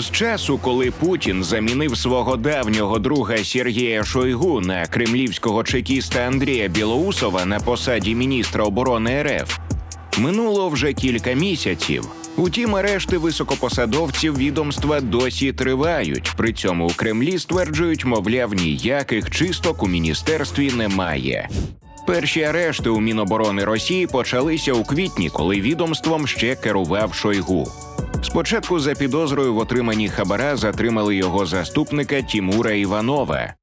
З часу, коли Путін замінив свого давнього друга Сергія Шойгу на кремлівського чекіста Андрія Білоусова на посаді міністра оборони РФ, минуло вже кілька місяців. Утім, арешти високопосадовців відомства досі тривають. При цьому у Кремлі стверджують, мовляв, ніяких чисток у міністерстві немає. Перші арешти у Міноборони Росії почалися у квітні, коли відомством ще керував Шойгу. Спочатку за підозрою в отриманні хабара затримали його заступника Тімура Іванова.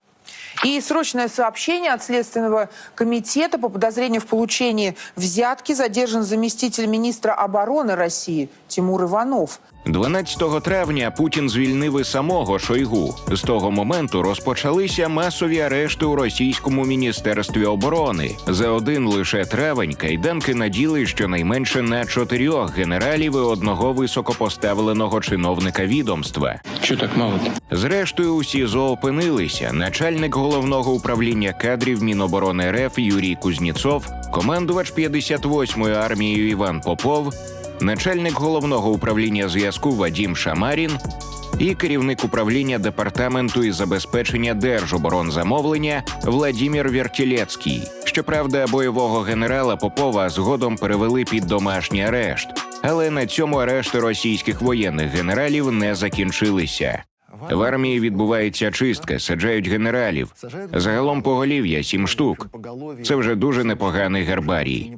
И срочное сообщение от Следственного комитета по подозрению в получении взятки задержан заместитель министра обороны России Тимур Иванов. 12 травня Путін звільнив і самого Шойгу. З того моменту розпочалися масові арешти у російському міністерстві оборони. За один лише травень кайданки наділи щонайменше на чотирьох генералів і одного високопоставленого чиновника відомства. Че так мало-то? Зрештою, у СІЗО опинилися начальник головного управління кадрів Міноборони РФ Юрій Кузніцов, командувач 58-ї армією Іван Попов, начальник головного управління зв'язку Вадім Шамарін і керівник управління департаменту із забезпечення держоборонзамовлення Владімір Вертілецький. Щоправда, бойового генерала Попова згодом перевели під домашній арешт. Але на цьому арешти російських воєнних генералів не закінчилися. В армії відбувається чистка, саджають генералів. Загалом поголів'я сім штук. Це вже дуже непоганий гербарій.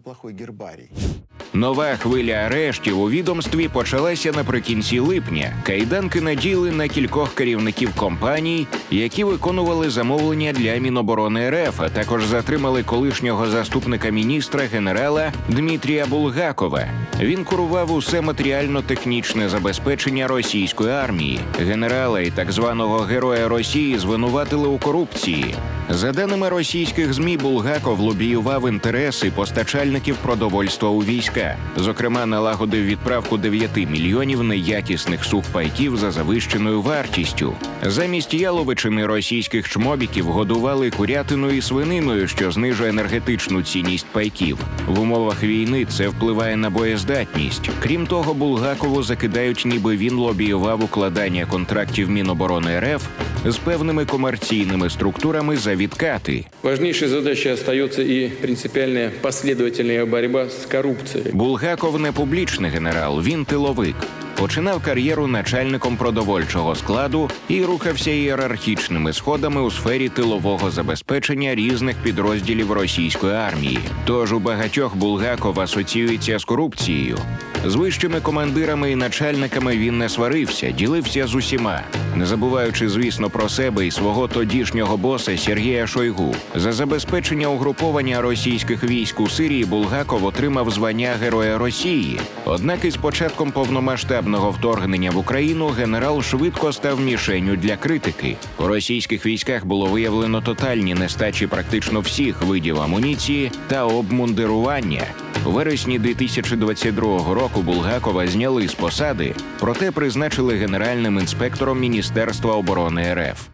Нова хвиля арештів у відомстві почалася наприкінці липня. Кайданки наділи на кількох керівників компаній, які виконували замовлення для Міноборони РФ, а також затримали колишнього заступника міністра генерала Дмитрія Булгакова. Він курував усе матеріально-технічне забезпечення російської армії. Генерала і так званого героя Росії звинуватили у корупції. За даними російських змі, Булгаков лобіював інтереси постачальників продовольства у війська. Зокрема, налагодив відправку 9 мільйонів неякісних сухпайків за завищеною вартістю. Замість яловичини російських чмобіків годували курятиною і свининою, що знижує енергетичну цінність пайків. В умовах війни це впливає на боєздатність. Крім того, Булгакову закидають, ніби він лобіював укладання контрактів Міноборони РФ з певними комерційними структурами за відкати. Важнейшей задачей остается и принципиальная последовательная борьба с коррупцией. Булгаков не публічний генерал, він тиловик. Починав кар'єру начальником продовольчого складу і рухався ієрархічними сходами у сфері тилового забезпечення різних підрозділів російської армії. Тож у багатьох Булгаков асоціюється з корупцією. З вищими командирами і начальниками він не сварився, ділився з усіма, не забуваючи, звісно, про себе і свого тодішнього боса Сергія Шойгу. За забезпечення угруповання російських військ у Сирії Булгаков отримав звання Героя Росії. Однак із початком повномасштабного вторгнення в Україну генерал швидко став мішенню для критики. У російських військах було виявлено тотальні нестачі практично всіх видів амуніції та обмундирування. У вересні 2022 року Булгакова зняли з посади, проте призначили генеральним інспектором Міністерства оборони РФ.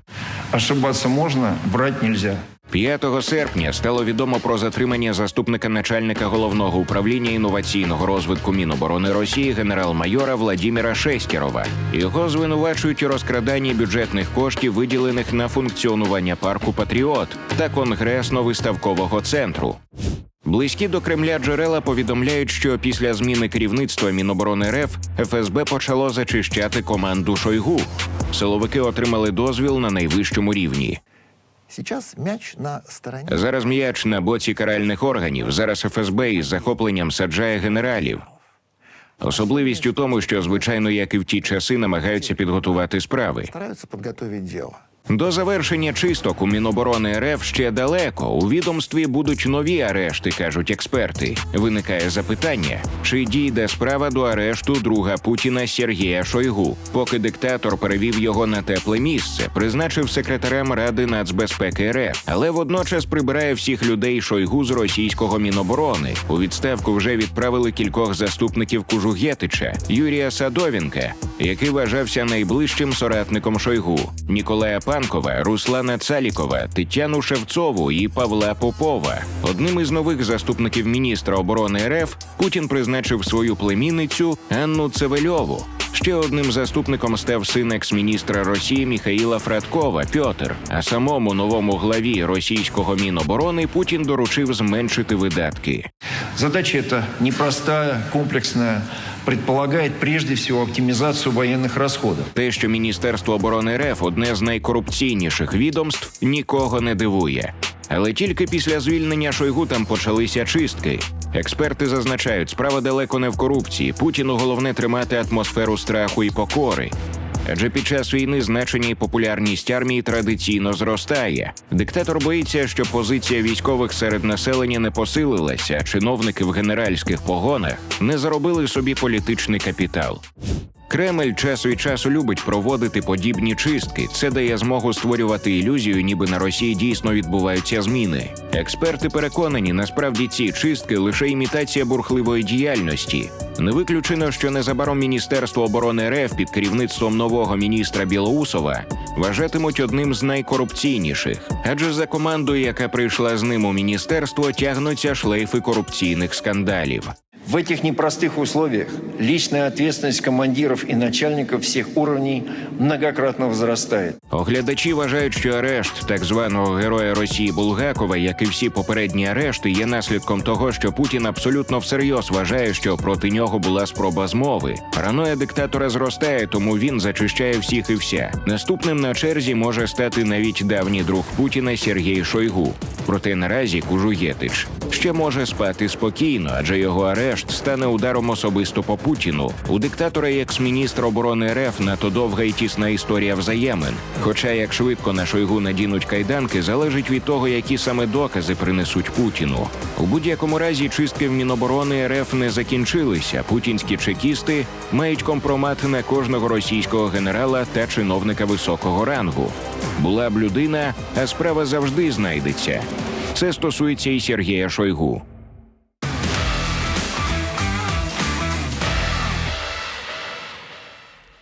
Ошибаться можно, врать нельзя. 5 серпня стало відомо про затримання заступника начальника головного управління інноваційного розвитку Міноборони Росії генерал-майора Владіміра Шестєрова. Його звинувачують у розкраданні бюджетних коштів, виділених на функціонування парку Патріот та конгресно-виставкового центру. Близькі до Кремля джерела повідомляють, що після зміни керівництва Міноборони РФ ФСБ почало зачищати команду Шойгу. Силовики отримали дозвіл на найвищому рівні. Сейчас мяч на стороне. Зараз м'яч на боці каральних органів. Зараз ФСБ із захопленням саджає генералів. Особливість у тому, що звичайно, як і в ті часи, намагаються підготувати справи. Стараются подготовить дело. До завершення чисток у Міноборони РФ ще далеко. У відомстві будуть нові арешти, кажуть експерти. Виникає запитання, чи дійде справа до арешту друга Путіна Сергія Шойгу, поки диктатор перевів його на тепле місце, призначив секретарем Ради нацбезпеки РФ, але водночас прибирає всіх людей Шойгу з російського міноборони. У відставку вже відправили кількох заступників Кужугєтича Юрія Садовінка, який вважався найближчим соратником Шойгу, Ніколая Панкова, Руслана Цалікова, Тетяну Шевцову і Павла Попова. Одним із нових заступників міністра оборони РФ Путін призначив свою племінницю Анну Цевельову. Ще одним заступником став син екс-міністра Росії Міхаїла Фрадкова Пьотр. А самому новому главі російського міноборони Путін доручив зменшити видатки. Задача эта непростая, комплексная, предполагает прежде всего оптимизацию военных расходов. Те, що Міністерство оборони РФ одне з найкорупційніших відомств, нікого не дивує. Але тільки після звільнення Шойгу там почалися чистки. Експерти зазначають, справа далеко не в корупції. Путіну головне тримати атмосферу страху і покори. Адже під час війни значення і популярність армії традиційно зростає. Диктатор боїться, що позиція військових серед населення не посилилася, чиновники в генеральських погонах не заробили собі політичний капітал. Кремль час від часу любить проводити подібні чистки. Це дає змогу створювати ілюзію, ніби на Росії дійсно відбуваються зміни. Експерти переконані, насправді ці чистки лише імітація бурхливої діяльності. Не виключено, що незабаром Міністерство оборони РФ під керівництвом нового міністра Білоусова вважатимуть одним з найкорупційніших, адже за командою, яка прийшла з ним у міністерство, тягнуться шлейфи корупційних скандалів. В этих непростых условиях личная ответственность командиров и начальников всех уровней многократно возрастает. Оглядачі вважають, що арешт так званого героя Росії Булгакова, як і всі попередні арешти, є наслідком того, що Путін абсолютно всерйоз вважає, що проти нього була спроба змови. Параноя диктатора зростає, тому він зачищає всіх і вся. Наступним на черзі може стати навіть давній друг Путіна Сергій Шойгу. Проте наразі Кужуєтич ще може спати спокійно, адже його арешт стане ударом особисто по Путіну. У диктатора і екс-міністра оборони РФ надто довга і тісна історія взаємин. Хоча як швидко на Шойгу надінуть кайданки, залежить від того, які саме докази принесуть Путіну. У будь-якому разі чистки в Міноборони РФ не закінчилися. Путінські чекісти мають компромат на кожного російського генерала та чиновника високого рангу. Була б людина, а справа завжди знайдеться. Це стосується і Сергія Шойгу.